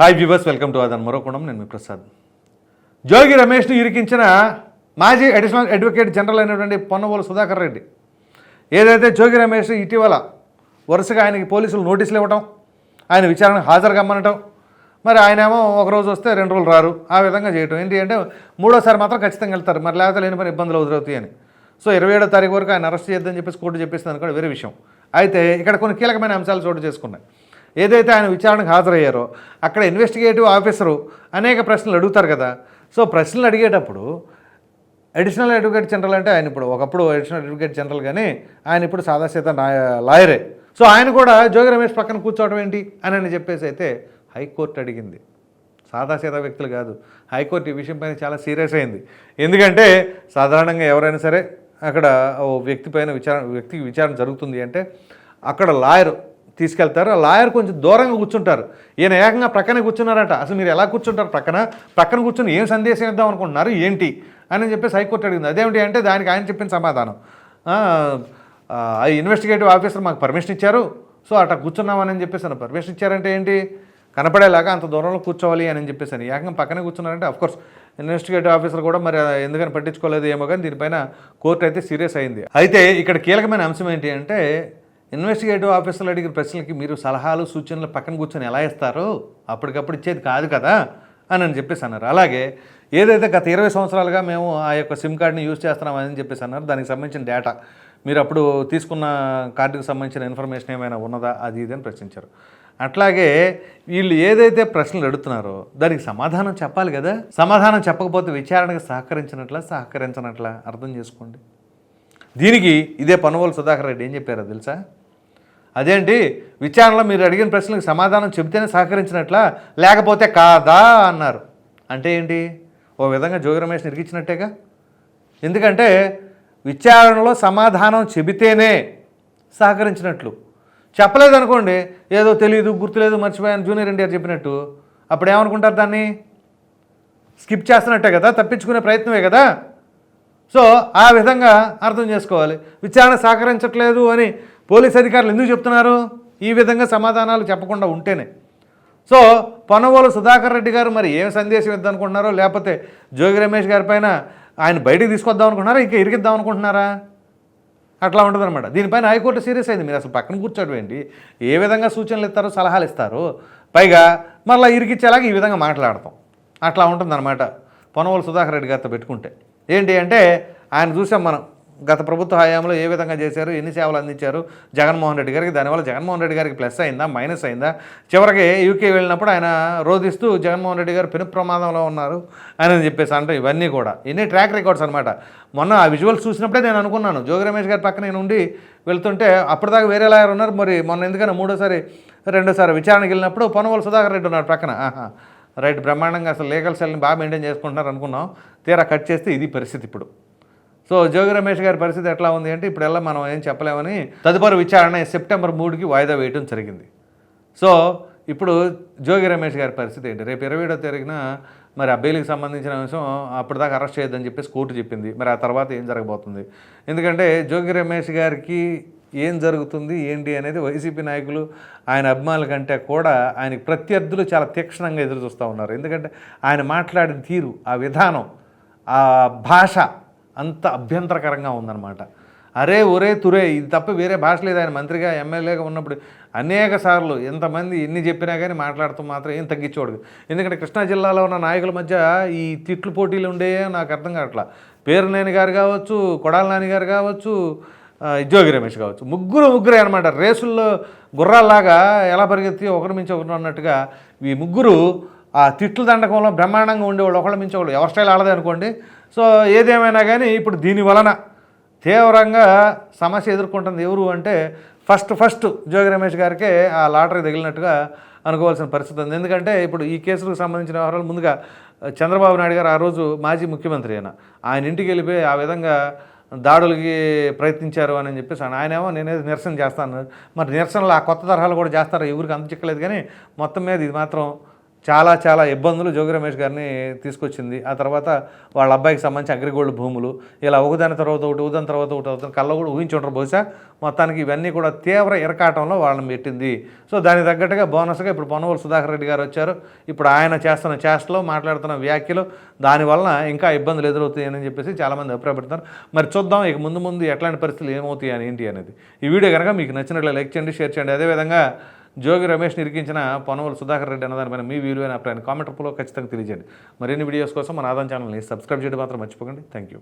Hi viewers welcome to అదన్ మరోకోణం నేను మీ ప్రసాద్. జోగి రమేష్ను ఇరికించిన మాజీ అడిషనల్ అడ్వకేట్ జనరల్ అయినటువంటి పొన్నవోలు సుధాకర్ రెడ్డి. ఏదైతే జోగి రమేష్ ఇటీవల వరుసగా ఆయనకి పోలీసులు నోటీసులు ఇవ్వటం ఆయన విచారణకు హాజరు కమ్మనటం మరి ఆయన ఏమో ఒక రోజు వస్తే రెండు రోజులు రారు ఆ విధంగా చేయటం. ఏంటి అంటే మూడోసారి మాత్రం ఖచ్చితంగా వెళ్తారు మరి లేకపోతే లేని పని ఇబ్బందులు ఎదురవుతాయి అని. సో ఇరవై ఏడో తారీఖు వరకు ఆయన అరెస్ట్ చేద్దని చెప్పేసి కోర్టు చెప్పేసింది అనుకోండి వేరే విషయం. అయితే ఇక్కడ కొన్ని కీలకమైన అంశాలు చోటు చేసుకున్నాయి. ఏదైతే ఆయన విచారణకు హాజరయ్యారో అక్కడ ఇన్వెస్టిగేటివ్ ఆఫీసరు అనేక ప్రశ్నలు అడుగుతారు కదా. సో ప్రశ్నలు అడిగేటప్పుడు అడిషనల్ అడ్వకేట్ జనరల్ అంటే ఆయన ఇప్పుడు ఒకప్పుడు అడిషనల్ అడ్వకేట్ జనరల్ కానీ ఆయన ఇప్పుడు సాదాసీత లాయరే సో ఆయన కూడా జోగి రమేష్ పక్కన కూర్చోవడం ఏంటి అని అని చెప్పేసి అయితే హైకోర్టు అడిగింది. సాదాసీత వ్యక్తులు కాదు. హైకోర్టు ఈ విషయం పైన చాలా సీరియస్ అయింది. ఎందుకంటే సాధారణంగా ఎవరైనా సరే అక్కడ ఓ వ్యక్తి పైన విచారణ వ్యక్తికి విచారణ జరుగుతుంది అంటే అక్కడ లాయర్ తీసుకెళ్తారు. ఆ లాయర్ కొంచెం దూరంగా కూర్చుంటారు. ఈయన ఏకంగా ప్రక్కనే కూర్చున్నారట. అసలు మీరు ఎలా కూర్చుంటారు ప్రక్కన? ప్రక్కన కూర్చుని ఏం సందేశం ఇద్దాం అనుకుంటున్నారు? ఏంటి? అని చెప్పి హైకోర్టు అడిగింది. అదేమిటి అంటే దానికి ఆయన చెప్పిన సమాధానం. ఆ, ఇన్వెస్టిగేటివ్ ఆఫీసర్ మాకు పర్మిషన్ ఇచ్చారు. సో అట్లా కూర్చున్నామని చెప్పేసి పర్మిషన్ ఇచ్చారంటే ఏంటి? కనపడేలాగా అంత దూరంలో కూర్చోవాలి అని చెప్పేసి అని. ఏకంగా పక్కనే కూర్చున్నారంటే అఫ్కోర్స్ ఇన్వెస్టిగేటివ్ ఆఫీసర్ కూడా మరి ఎందుకని పట్టించుకోలేదు ఏమో కానీ దీనిపైన కోర్టు అయితే సీరియస్ అయింది. అయితే ఇక్కడ కీలకమైన అంశం ఏంటి అంటే ఇన్వెస్టిగేటివ్ ఆఫీసర్లు అడిగిన ప్రశ్నలకి మీరు సలహాలు సూచనలు పక్కన కూర్చొని ఎలా ఇస్తారు అప్పటికప్పుడు ఇచ్చేది కాదు కదా అని అని చెప్పేసి అన్నారు. అలాగే ఏదైతే గత ఇరవై సంవత్సరాలుగా మేము ఆ యొక్క సిమ్ కార్డ్ని యూజ్ చేస్తున్నామని చెప్పేసి అన్నారు. దానికి సంబంధించిన డేటా. మీరు అప్పుడు తీసుకున్న కార్డుకు సంబంధించిన ఇన్ఫర్మేషన్ ఏమైనా ఉన్నదా? అది ఇది అని ప్రశ్నించారు. అట్లాగే వీళ్ళు ఏదైతే ప్రశ్నలు అడుగుతున్నారో దానికి సమాధానం చెప్పాలి కదా. సమాధానం చెప్పకపోతే విచారణకు సహకరించినట్లా సహకరించినట్లా అర్థం చేసుకోండి. దీనికి ఇదే పనుగోలు సుధాకర్ రెడ్డి ఏం చెప్పారో తెలుసా? అదేంటి? విచారణలో మీరు అడిగిన ప్రశ్నలకు సమాధానం చెబితేనే సహకరించినట్లా లేకపోతే కాదా అన్నారు. అంటే ఏంటి? ఓ విధంగా జోగి రమేష్ నిరిగించినట్టేగా ఎందుకంటే విచారణలో సమాధానం చెబితేనే సహకరించినట్లు. చెప్పలేదు అనుకోండి ఏదో తెలియదు గుర్తులేదు మర్చిపోయాను జూనియర్ ఎన్టీఆర్ చెప్పినట్టు. అప్పుడు ఏమనుకుంటారు దాన్ని? స్కిప్ చేస్తున్నట్టే కదా తప్పించుకునే ప్రయత్నమే కదా? సో ఆ విధంగా అర్థం చేసుకోవాలి. విచారణ సహకరించట్లేదు అని పోలీస్ అధికారులు ఎందుకు చెప్తున్నారు? ఈ విధంగా సమాధానాలు చెప్పకుండా ఉంటేనే. సో పొనవోలు సుధాకర్ రెడ్డి గారు మరి ఏం సందేశం ఇద్దనుకుంటున్నారో లేకపోతే జోగి రమేష్ గారి పైన ఆయన బయటికి తీసుకొద్దాం అనుకుంటున్నారా ఇంకా ఇరికిద్దాం అనుకుంటున్నారా? అట్లా ఉంటుందన్నమాట. దీనిపైన హైకోర్టు సీరియస్ అయింది. మీరు అసలు పక్కన కూర్చోడం ఏ విధంగా సూచనలు ఇస్తారో సలహాలు ఇస్తారు? పైగా మళ్ళీ ఇరికిచ్చేలాగా ఈ విధంగా మాట్లాడతాం. అట్లా ఉంటుందన్నమాట పొనవోలు సుధాకర్ రెడ్డి గారితో పెట్టుకుంటే. ఏంటి అంటే ఆయన చూసాం మనం గత ప్రభుత్వ హయాంలో ఏ విధంగా చేశారు ఎన్ని సేవలు అందించారు జగన్మోహన్ రెడ్డి గారికి దానివల్ల జగన్మోహన్ రెడ్డి గారికి ప్లస్ అయిందా మైనస్ అయిందా? చివరికి యూకే వెళ్ళినప్పుడు ఆయన రోధిస్తూ జగన్మోహన్ రెడ్డి గారు పెను ప్రమాదంలో ఉన్నారు అని చెప్పేసి అంటే ఇవన్నీ కూడా. ఇన్ని ట్రాక్ రికార్డ్స్ అనమాట మొన్న ఆ విజువల్స్ చూసినప్పుడే నేను అనుకున్నాను. జోగి రమేష్ గారి పక్కన నేను ఉండి వెళ్తుంటే అప్పటిదాకా వేరే లాయర్ ఉన్నారు. మరి మొన్న ఎందుకన్నా మూడోసారి రెండోసారి విచారణకి వెళ్ళినప్పుడు పొనవల్ సుధాకర్ రెడ్డి ఉన్నారు పక్కన. ఆహా. రైట్ బ్రహ్మాండంగా అసలు లీగల్ సెల్ని బాగా మెయింటైన్ చేసుకుంటున్నారు అనుకున్నాం. తీరా కట్ చేస్తే ఇది పరిస్థితి ఇప్పుడు. సో జోగి రమేష్ గారి పరిస్థితి ఎట్లా ఉంది అంటే ఇప్పుడెల్లా మనం ఏం చెప్పలేమని తదుపరి విచారణ సెప్టెంబర్ మూడుకి వాయిదా వేయడం జరిగింది. సో ఇప్పుడు జోగి రమేష్ గారి పరిస్థితి ఏంటి? రేపు ఇరవై ఏడో తారీఖున మరి అబ్బాయిలకు సంబంధించిన అంశం అప్పటిదాకా అరెస్ట్ చేయొద్దని చెప్పేసి కోర్టు చెప్పింది. మరి ఆ తర్వాత ఏం జరగబోతుంది? ఎందుకంటే జోగి రమేష్ గారికి ఏం జరుగుతుంది ఏంటి అనేది వైసీపీ నాయకులు ఆయన అభిమానుల కంటే కూడా ఆయనకి ప్రత్యర్థులు చాలా తీక్షణంగా ఎదురు చూస్తూ ఉన్నారు. ఎందుకంటే ఆయన మాట్లాడిన తీరు ఆ విధానం ఆ భాష అంత అభ్యంతరకరంగా ఉందన్నమాట. అరే ఒరే తురే ఇది తప్ప వేరే భాష లేదు. ఆయన మంత్రిగా ఎమ్మెల్యేగా ఉన్నప్పుడు అనేక సార్లు ఎంతమంది ఎన్ని చెప్పినా కానీ మాట్లాడుతూ మాత్రం ఏం తగ్గించేవాడు ఎందుకంటే కృష్ణా జిల్లాలో ఉన్న నాయకుల మధ్య ఈ తిట్లు పోటీలు ఉండేవో నాకు అర్థం కావట్లా. పేరునేని గారు కావచ్చు కొడాల నాని గారు కావచ్చు జోగి రమేష్ కావచ్చు. ముగ్గురు ముగ్గురే అనమాట రేసుల్లో గుర్రాల్లాగా ఎలా పరిగెత్తి ఒకరి మించి ఒకరు అన్నట్టుగా ఈ ముగ్గురు ఆ తిట్లు దండకంలో బ్రహ్మాండంగా ఉండేవాళ్ళు. ఒకళ్ళ మించి ఒకళ్ళు. ఎవరి స్టైల్ ఆడదే అనుకోండి. సో ఏదేమైనా కానీ ఇప్పుడు దీని వలన తీవ్రంగా సమస్య ఎదుర్కొంటుంది ఎవరు అంటే ఫస్ట్ ఫస్ట్ జోగి రమేష్ గారికే ఆ లాటరీ తగిలినట్టుగా అనుకోవాల్సిన పరిస్థితి ఉంది. ఎందుకంటే ఇప్పుడు ఈ కేసులకు సంబంధించిన వ్యవహారాలు ముందుగా చంద్రబాబు నాయుడు గారు ఆ రోజు మాజీ ముఖ్యమంత్రి అయినా. ఆయన ఇంటికి వెళ్ళిపోయి ఆ విధంగా దాడులకి ప్రయత్నించారు అని చెప్పేసి ఆయనేమో నేనేది నిరసన చేస్తాను. మరి నిరసనలు ఆ కొత్త తరహాలు కూడా చేస్తారు? ఎవరికి అంత చిక్కలేదు కానీ మొత్తం మీద ఇది మాత్రం చాలా చాలా ఇబ్బందులు జోగి రమేష్ గారిని తీసుకొచ్చింది. ఆ తర్వాత వాళ్ళ అబ్బాయికి సంబంధించి అగ్రిగోల్డ్ భూములు ఇలా ఒకదాని తర్వాత ఒకటి ఒకదాని తర్వాత ఒకటి అవుతుంది కళ్ళ కూడా ఊహించుంటారు బహుశా. మొత్తానికి ఇవన్నీ కూడా తీవ్ర ఇరకాటంలో వాళ్ళని పెట్టింది. సో దానికి తగ్గట్టుగా బోనస్గా ఇప్పుడు పొన్నవోలు సుధాకర్ రెడ్డి గారు వచ్చారు. ఇప్పుడు ఆయన చేస్తున్న చేష్టలో మాట్లాడుతున్న వ్యాఖ్యలు దానివల్ల ఇంకా ఇబ్బందులు ఎదురవుతాయని చెప్పేసి చాలామంది అభిప్రాయపడుతున్నారు. మరి చూద్దాం ఇక ముందు ముందు ఎట్లాంటి పరిస్థితులు ఏమవుతాయి అని ఏంటి అనేది. ఈ వీడియో కనుక మీకు నచ్చినట్లు లైక్ చేయండి షేర్ చేయండి. అదేవిధంగా జోగి రమేష్ని ఇరికించిన పొనవలు సుధాకర్ రెడ్డి అన్నదానిపైన మీ విలువైన అభిప్రాయాన్ని కామెంట్ రూపంలో ఖచ్చితంగా తెలియజేయండి. మరిన్ని వీడియోస్ కోసం మన ఆదాయం ఛానల్ని సబ్స్క్రైబ్ చేయడం మాత్రం మర్చిపోకండి. Thank you